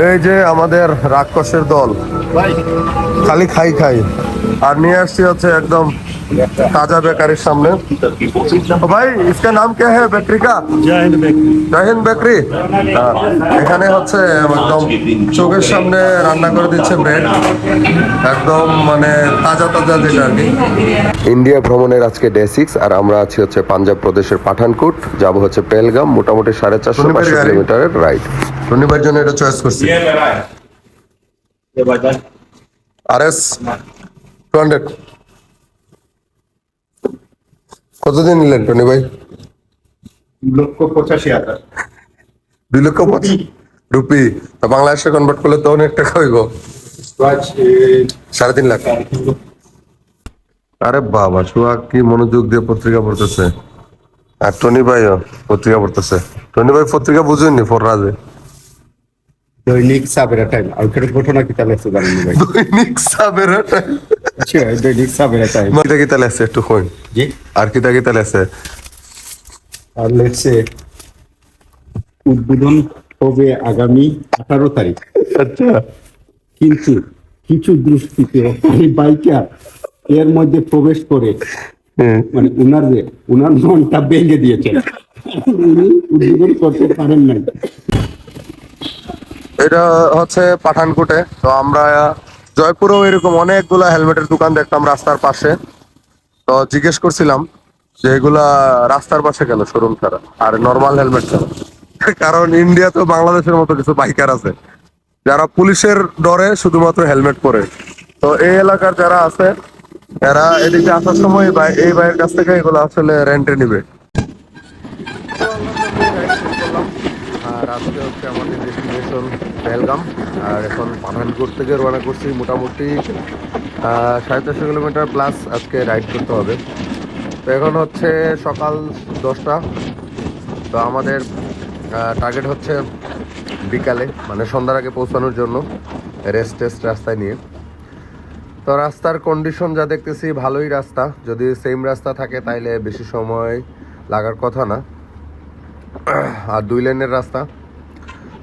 এই যে আমাদের রাক্ষসের দল। খালি খাই খাই। আর নিয়ে আসছি হচ্ছে একদম ताजा बेकरी सामने तो भाई इसका नाम क्या है बेकरी का জাহিন বেকরি এখানে হচ্ছে একদম চোখের সামনে রান্না করে দিচ্ছে ব্রেড একদম মানে তাজা তাজা যেটা আর কি ইন্ডিয়া ভ্রমণের আজকে ডে সিক্স আর আমরা আছি হচ্ছে পাঞ্জাব প্রদেশের পাঠানকোট যাব হচ্ছে পেলগাম মোটামুটি সাড়ে চারশো পাঁচশো কিলোমিটারের রাইড শনিবার জন্য এটা চয়েস করছি ये मेरा है ये भाईजान আর এস টু হান্ড্রেড কত দিন নিলেন টনি ভাই? লক্ষ পঁচাশি হাজার। দুই লক্ষ পঁচাশি রুপি। বাংলাদেশে কনভার্ট করলে তো অনেক টাকা হইব। সাড়ে তিন লাখ। আরে বাবা সোহাগ কি মনোযোগ দিয়ে পত্রিকা পড়তেছে? আর টনি ভাইও পত্রিকা পড়তেছে। টনি ভাই পত্রিকা বুঝেননি ফররাজে দৈনিক সাবেরা টাইম। আর কেটে ঘটনা কি তাহলে জানেন ভাই? দৈনিক সাবেরা টাইম। আচ্ছা, দৈনিক সাবেরা টাইম। কি তাহলে একটু হইন জি। আর কি তাহলে আছে আর লেটসে উদ্বোধন হবে আগামী আঠারো তারিখ। আচ্ছা। কিন্তু কিছু দৃষ্টিতে এই বাইকার এর মধ্যে প্রবেশ করে মানে উনার যে উনার মনটা ভেঙে দিয়েছেন উনি উদ্বোধন করতে পারেন নাই। এটা হচ্ছে পাঠানকোটে তো আমরা জয়পুরেও এরকম অনেকগুলা হেলমেটের দোকান দেখতাম রাস্তার পাশে। তো জিজ্ঞেস করছিলাম যে এগুলা রাস্তার পাশে কেন শোরুম ছাড়া? আর নর্মাল হেলমেট ছাড়া। কারণ ইন্ডিয়া তো বাংলাদেশের মতো কিছু বাইকার আছে। যারা পুলিশের ডরে শুধুমাত্র হেলমেট পরে। তো এই এলাকার যারা আছে, এরা এদিকে আসার সময় এই ভাইয়ের কাছ থেকে এগুলো আসলে রেন্টে নিবে। আর আজকে হচ্ছে আমাদের ডেস্টিনেশন বেলগাম আর এখন পাঠানকোট থেকে রওনা করছি মোটামুটি সাড়ে চারশো কিলোমিটার প্লাস আজকে রাইড করতে হবে। তো এখন হচ্ছে সকাল দশটা। তো আমাদের টার্গেট হচ্ছে বিকালে মানে সন্ধ্যার আগে পৌঁছানোর জন্য রেস্ট টেস্ট রাস্তায় নিয়ে। তো রাস্তার কন্ডিশন যা দেখতেছি, ভালোই রাস্তা। যদি সেম রাস্তা থাকে, তাইলে বেশি সময় লাগার কথা না। আর দুই লেনের রাস্তা।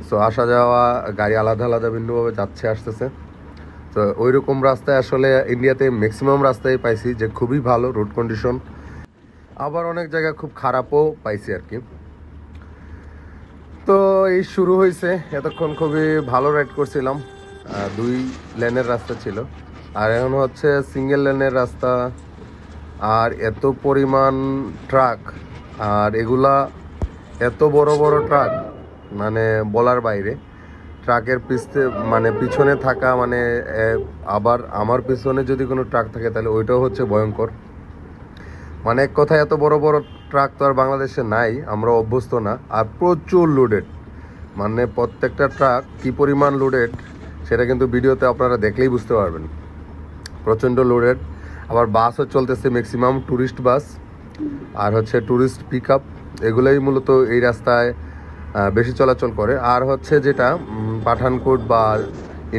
সো আসা যাওয়া গাড়ি আলাদা আলাদা ভিন্নভাবে যাচ্ছে, আসতেছে। তো ওই রকম রাস্তায় আসলে ইন্ডিয়াতে ম্যাক্সিমাম রাস্তায় পাইছি যে খুবই ভালো রোড কন্ডিশন আবার অনেক জায়গা খুব খারাপও পাইছি আর কি। তো এই শুরু হয়েছে এতক্ষণ খুবই ভালো রাইড করছিলাম। দুই লেনের রাস্তা ছিল। আর এখন হচ্ছে সিঙ্গেল লেনের রাস্তা। আর এত পরিমাণ ট্রাক আর এগুলা এত বড় বড় ট্রাক মানে বলার বাইরে। ট্রাকের পিছতে মানে পিছনে থাকা মানে আবার আমার পিছনে যদি কোনো ট্রাক থাকে, তাহলে ওইটাও হচ্ছে ভয়ঙ্কর। মানে এক কথায় এত বড় বড় ট্রাক তো আর বাংলাদেশে নাই, আমরা অভ্যস্ত না, আর প্রচুর লোডেড মানে প্রত্যেকটা ট্রাক কি পরিমাণ লোডেড সেটা কিন্তু ভিডিওতে আপনারা দেখলেই বুঝতে পারবেন। প্রচণ্ড লোডেড আবার বাসও চলতেছে ম্যাক্সিমাম ট্যুরিস্ট বাস আর হচ্ছে ট্যুরিস্ট পিক আপ এগুলোই মূলত এই রাস্তায় বেশি চলাচল করে। আর হচ্ছে যেটা পাঠানকোট বা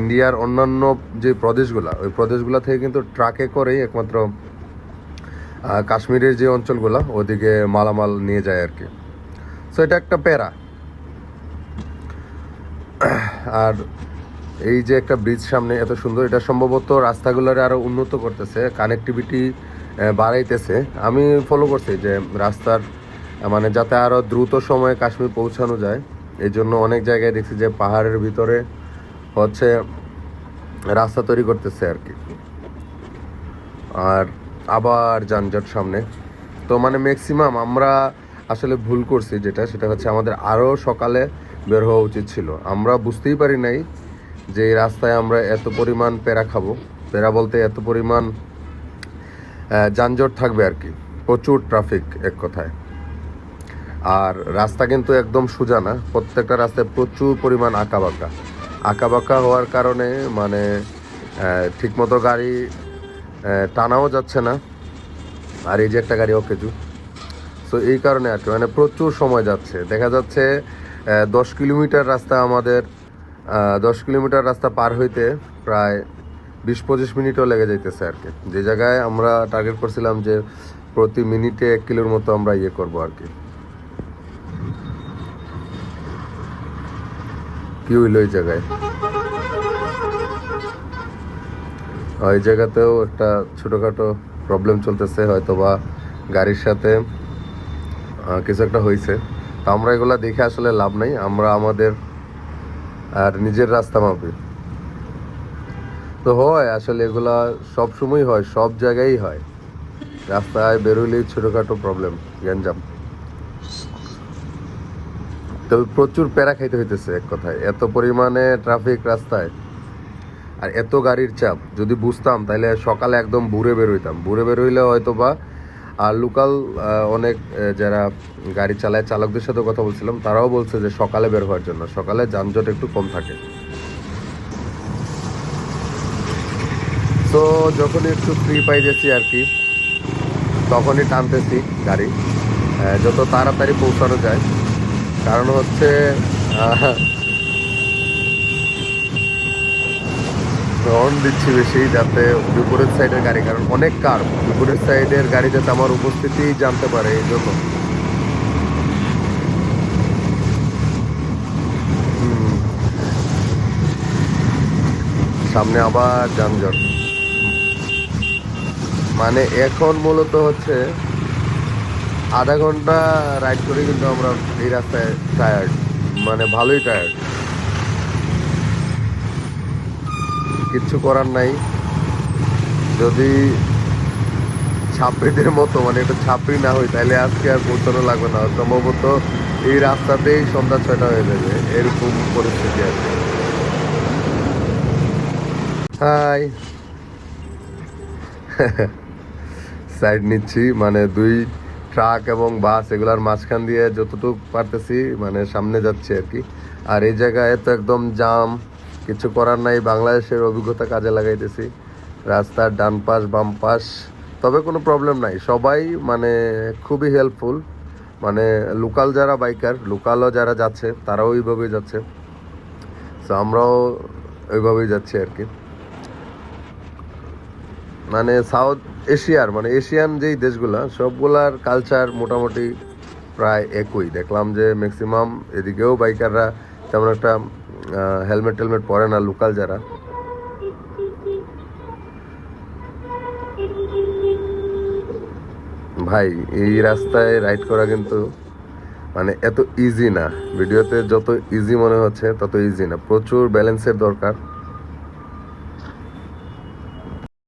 ইন্ডিয়ার অন্যান্য যে প্রদেশগুলা, ওই প্রদেশগুলা থেকে কিন্তু ট্রাকে করেই একমাত্র কাশ্মীরের যে অঞ্চলগুলো, ওদিকে মালামাল নিয়ে যায় আর কি। সো এটা একটা প্যারা। আর এই যে একটা ব্রিজ সামনে এত সুন্দর, এটা সম্ভবত রাস্তাগুলোরে আরও উন্নত করতেছে কানেক্টিভিটি বাড়াইতেছে। আমি ফলো করছি যে রাস্তার মানে যাতে আরও দ্রুত সময়ে কাশ্মীর পৌঁছানো যায়। এই জন্য অনেক জায়গায় দেখছি যে পাহাড়ের ভিতরে হচ্ছে রাস্তা তৈরি করতেছে আর কি। আর আবার যানজট সামনে। তো মানে ম্যাক্সিমাম আমরা আসলে ভুল করছি যেটা, সেটা হচ্ছে আমাদের আরও সকালে বের হওয়া উচিত ছিল। আমরা বুঝতেই পারি নাই যে এই রাস্তায় আমরা এত পরিমাণ পেরা খাব। পেরা বলতে এত পরিমাণ যানজট থাকবে আর কি। প্রচুর ট্রাফিক এক কথায়। আর রাস্তা কিন্তু একদম সোজা না। প্রত্যেকটা রাস্তায় প্রচুর পরিমাণ আঁকা বাঁকা আঁকা বাঁকা হওয়ার কারণে মানে ঠিকমতো গাড়ি টানাও যাচ্ছে না। আর এই যে একটা গাড়ি, অকেজু। সো এই কারণে আর কি মানে প্রচুর সময় যাচ্ছে। দেখা যাচ্ছে দশ কিলোমিটার রাস্তা আমাদের দশ কিলোমিটার রাস্তা পার হইতে প্রায় বিশ পঁচিশ মিনিটও লেগে যাইতেছে আর কি। যে জায়গায় আমরা টার্গেট করছিলাম যে প্রতি মিনিটে এক কিলোর মতো আমরা ইয়ে করব আর কি। কি হইল ওই জায়গায়? ওই জায়গাতেও একটা ছোটোখাটো প্রবলেম চলতেছে হয়তো বা গাড়ির সাথে কিছু একটা হয়েছে তো আমরা এগুলা দেখে আসলে লাভ নাই, আমরা আমাদের আর নিজের রাস্তা মাপি। তো হয়, আসলে এগুলা সব সময় হয়, সব জায়গায় হয়। রাস্তায় বেরোলেই ছোটোখাটো প্রবলেম গ্যাঞ্জাম। তো প্রচুর প্যারা খাইতে হইতেছে এক কথায়। এত পরিমাণে ট্রাফিক রাস্তায় আর এত গাড়ির চাপ। যদি বুঝতাম তাহলে সকালে একদম বুড়ে বেরোইতাম বুড়ে বেরোইলে হয়তো বা আর লোকাল অনেক যারা গাড়ি চালায়, চালকদের সাথে কথা বলছিলাম, তারাও বলছে যে সকালে বের হওয়ার জন্য। সকালে যানজট একটু কম থাকে। তো যখন একটু ফ্রি পাই পাইতেছি আর কি, তখনই টানতেছি গাড়ি। যত তাড়াতাড়ি পৌঁছানো যায় কারণ হচ্ছে হর্ন দিচ্ছি বেশি যাতে বিপরীত সাইডের গাড়ি, কারণ অনেক কার বিপরীত সাইডের গাড়ি যাতে আমার উপস্থিতি জানতে পারে এই জন্য। সামনে আবার যানজট। মানে এখন মূলত হচ্ছে আধা ঘণ্টা রাইড করে কিন্তু আমরা এই রাস্তায় টায়ার্ড মানে ভালোই টায়ার্ড কিচ্ছু করার নাই। যদি ছাপড়িদের মতো মানে এটা ছাপড়ি না হয়, তাহলে আজকে আর পৌঁছানো লাগবে না। সম্ভবত এই রাস্তাতেই সন্ধ্যা ছয়টা হয়ে যাবে। এরকম পরিস্থিতি আছে হাই সাইড নিচ্ছি মানে দুই ট্রাক এবং বাস এগুলার মাঝখান দিয়ে যতটুকু পারতেছি মানে সামনে যাচ্ছি আর কি। আর এই জায়গায় তো একদম জাম, কিছু করার নাই, বাংলাদেশের অভিজ্ঞতা কাজে লাগাইতেছি। রাস্তার ডান পাশ, বাম পাশ, তবে কোনো প্রবলেম নাই। সবাই মানে খুবই হেল্পফুল মানে লোকাল যারা বাইকার লোকালও যারা যাচ্ছে, তারাও ওইভাবেই যাচ্ছে। তো আমরাও ওইভাবেই যাচ্ছি আর কি। মানে সাউথ এশিয়ার মানে এশিয়ান যেই দেশগুলা, সবগুলার কালচার মোটামুটি প্রায় একই। দেখলাম যে ম্যাক্সিমাম এদিকেও বাইকাররা তেমন একটা হেলমেট টেলমেট পরে না লোকাল যারা। ভাই, এই রাস্তায় রাইড করা কিন্তু মানে এত ইজি না। ভিডিওতে যত ইজি মনে হচ্ছে, তত ইজি না। প্রচুর ব্যালেন্সের দরকার।